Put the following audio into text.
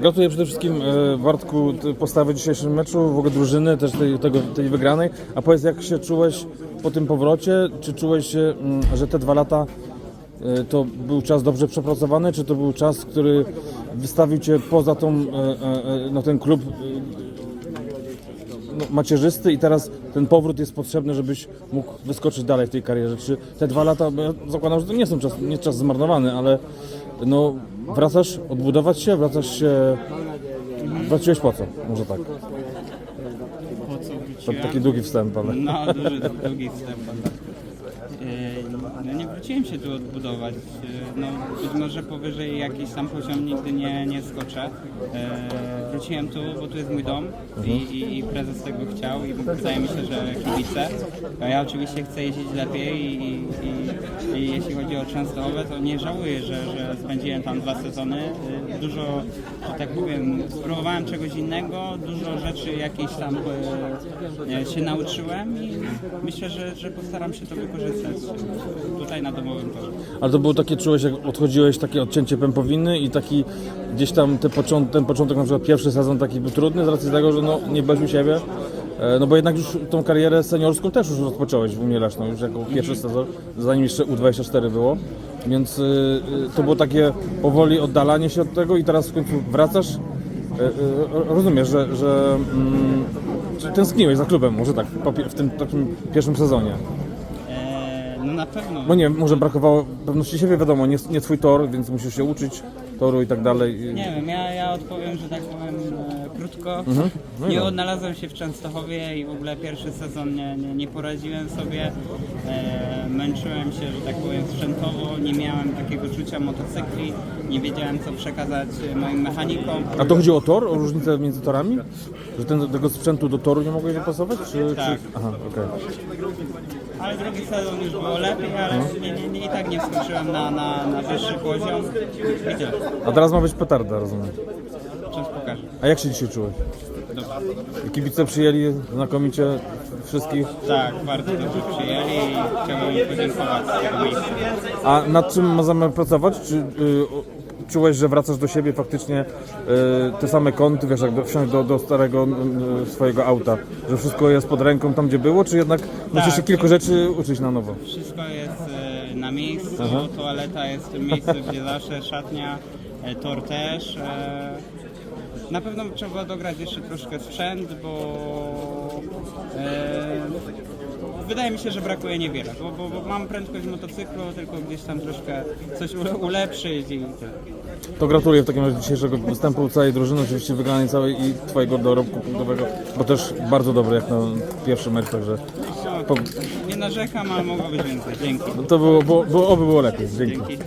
Gratuluję przede wszystkim e, Bartku postawy dzisiejszym meczu, w ogóle drużyny, też tej, tego, tej wygranej. A powiedz, jak się czułeś po tym powrocie? Czy czułeś mm, że te dwa lata e, to był czas dobrze przepracowany, czy to był czas, który wystawił Cię poza tą, no, ten klub no, macierzysty i teraz ten powrót jest potrzebny, żebyś mógł wyskoczyć dalej w tej karierze. Czy te dwa lata, bo ja zakładam, że to nie są czas, nie czas zmarnowany, ale no, wracasz odbudować się, wracasz się... Wróciłeś po co? Może tak. Po co To wróciłem? taki długi wstęp, ale... No, duży, długi wstęp. Yy, No nie wróciłem się tu odbudować. Yy, No, być może powyżej jakiś tam poziom nigdy nie, nie skoczę. Yy, Wróciłem tu, bo tu jest mój dom i, i, i prezes tego chciał i wydaje mi się, że kibice. A ja oczywiście chcę jeździć lepiej i, i, i, chodzi o Częstochowę, to nie żałuję, że, że spędziłem tam dwa sezony. Yy, Dużo, że tak powiem, spróbowałem czegoś innego, dużo rzeczy jakieś tam yy, się nauczyłem i myślę, że, że postaram się to wykorzystać tutaj na domowym torze. Ale to było takie, czułeś jak odchodziłeś, takie odcięcie pępowiny i taki gdzieś tam te począt, ten początek, na przykład pierwszy sezon taki był trudny z racji tego, że no, nie byłeś u siebie. E, No bo jednak już tą karierę seniorską też już rozpocząłeś w Leszno, już jako pierwszy sezon, zanim jeszcze U24 było. Więc y, y, to było takie powoli oddalanie się od tego i teraz w końcu wracasz. E, e, Rozumiesz, że, że mm, tęskniłeś za klubem, może tak, w tym takim pierwszym sezonie. No na pewno. Bo nie może brakowało pewności siebie, wiadomo, nie, nie twój tor, więc musisz się uczyć toru i tak dalej. Nie wiem, ja, ja odpowiem, że tak powiem e, krótko. No i nie dobra. odnalazłem się w Częstochowie i w ogóle pierwszy sezon nie, nie, nie poradziłem sobie. E, męczyłem się, że tak powiem, sprzętowo, nie miałem takiego czucia motocykli, nie wiedziałem co przekazać e, moim mechanikom. A to chodzi o tor, o różnicę między torami? Że ten, tego sprzętu do toru nie mogłeś dopasować? Czy, Tak. Czy... Aha, okej. Ale drugi sezon już było lepiej, ale nie, nie, nie, i tak nie wskoczyłem na, na, na wyższy poziom. I tyle. A teraz ma być petarda, rozumiem. Czas pokażę. A jak się dzisiaj czułeś? Dobrze. Kibice przyjęli znakomicie wszystkich. Tak, bardzo dobrze przyjęli i chciałbym im podziękować z tego miejsca. A nad czym zamiar pracować? Czy y, czułeś, że wracasz do siebie faktycznie y, te same kąty, wiesz, jak wsiąść do, do starego swojego auta, że wszystko jest pod ręką tam, gdzie było, czy jednak musisz się kilku rzeczy uczyć na nowo? Wszystko jest e, na miejscu, toaleta jest w tym miejscu, gdzie zawsze, szatnia, e, tor też. Na pewno trzeba dograć jeszcze troszkę sprzęt, bo e, wydaje mi się, że brakuje niewiele, bo, bo, bo mam prędkość motocyklu, tylko gdzieś tam troszkę coś ule, ulepszyć i tyle. To gratuluję w takim razie dzisiejszego występu całej drużyny, oczywiście wygranej całej i Twojego dorobku punktowego, bo też bardzo dobry jak na pierwszy mecz, także No, po, nie narzekam, ale mogło być więcej. Dzięki. to było, było, było, oby było lepiej. Dzięki. Dzięki.